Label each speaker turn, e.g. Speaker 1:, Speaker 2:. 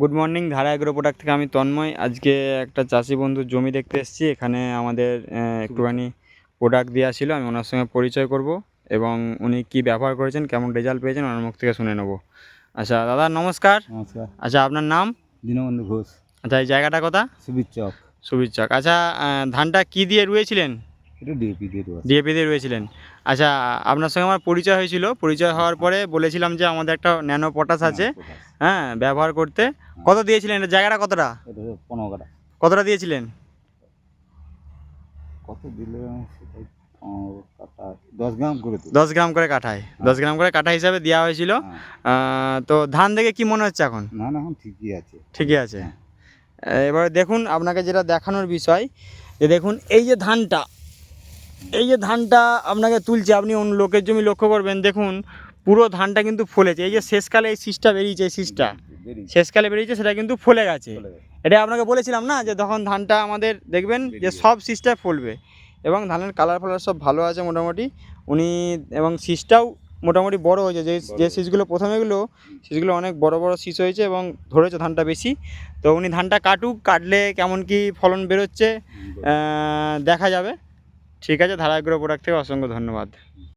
Speaker 1: Good morning Dhara agro product থেকে আমি তন্ময়। আজকে একটা চাষি বন্ধুর জমি দেখতে এসেছি। এখানে আমাদের একটুখানি প্রোডাক্ট দেওয়া ছিল আমি ওনার সঙ্গে পরিচয় করব এবং উনি কি ব্যবহার করেছেন কেমন রেজাল্ট পেয়েছেন ওনার মুখ থেকে শুনে নেব। আচ্ছা দাদা নমস্কার।
Speaker 2: নমস্কার।
Speaker 1: আচ্ছা আপনার নাম?
Speaker 2: দীনবন্ধু ঘোষ।
Speaker 1: আচ্ছা এই জায়গাটা কথা
Speaker 2: সুবীর চক।
Speaker 1: সুবীর চক। আচ্ছা ধানটা কি দিয়ে রুয়েছিলেন?
Speaker 2: এটা ডিএপি দিয়ে দেওয়া
Speaker 1: ডিএপি দিয়ে রুয়েছিলেন। আচ্ছা আপনার সঙ্গে আমার পরিচয় হয়েছিল। পরিচয় হওয়ার পরে বলেছিলাম যে আমাদের একটা ন্যানো পটাশ আছে। হ্যাঁ ব্যবহার করতে। কত দিয়েছিলেন? এটা জায়গাটা কতটা?
Speaker 2: পনেরো কাটা।
Speaker 1: কতটা দিয়েছিলেন?
Speaker 2: কত দিলে সেটাই পনেরো কাটা। দশ গ্রাম করে
Speaker 1: দশ গ্রাম করে কাঠায়। দশ গ্রাম করে কাঠা হিসাবে দেওয়া হয়েছিল।
Speaker 2: হ্যাঁ।
Speaker 1: তো ধান দেখে কি মনে হচ্ছে এখন?
Speaker 2: না না এখন ঠিকই আছে।
Speaker 1: ঠিকই আছে। এবারে দেখুন আপনাকে যেটা দেখানোর বিষয় যে দেখুন এই যে ধানটা এই যে ধানটা আপনাকে তুলছে আপনি অন্য লোকের জমি লক্ষ্য করবেন দেখুন পুরো ধানটা কিন্তু ফলেছে। এই যে শেষকালে এই শীষটা বেরিয়েছে এই শীষটা। শেষকালে বেরিয়েছে সেটা কিন্তু ফলে গেছে। এটা আপনাকে বলেছিলাম না যে তখন ধানটা আমাদের দেখবেন যে সব শীষটা ফলবে। এবং ধানের কালার ফালার সব ভালো আছে মোটামুটি। উনি এবং শীষটাও মোটামুটি বড় হয়েছে। যে যে শীষগুলো প্রথমে এগুলো শীষগুলো অনেক বড় বড় শীষ হয়েছে এবং ধরেছে ধানটা বেশি। তো উনি ধানটা কাটুক কাটলে কেমন কি ফলন বেরোচ্ছে দেখা যাবে। ঠিক আছে ধারাগ্রহ প্রোডাক্ট থেকে অসংখ্য ধন্যবাদ।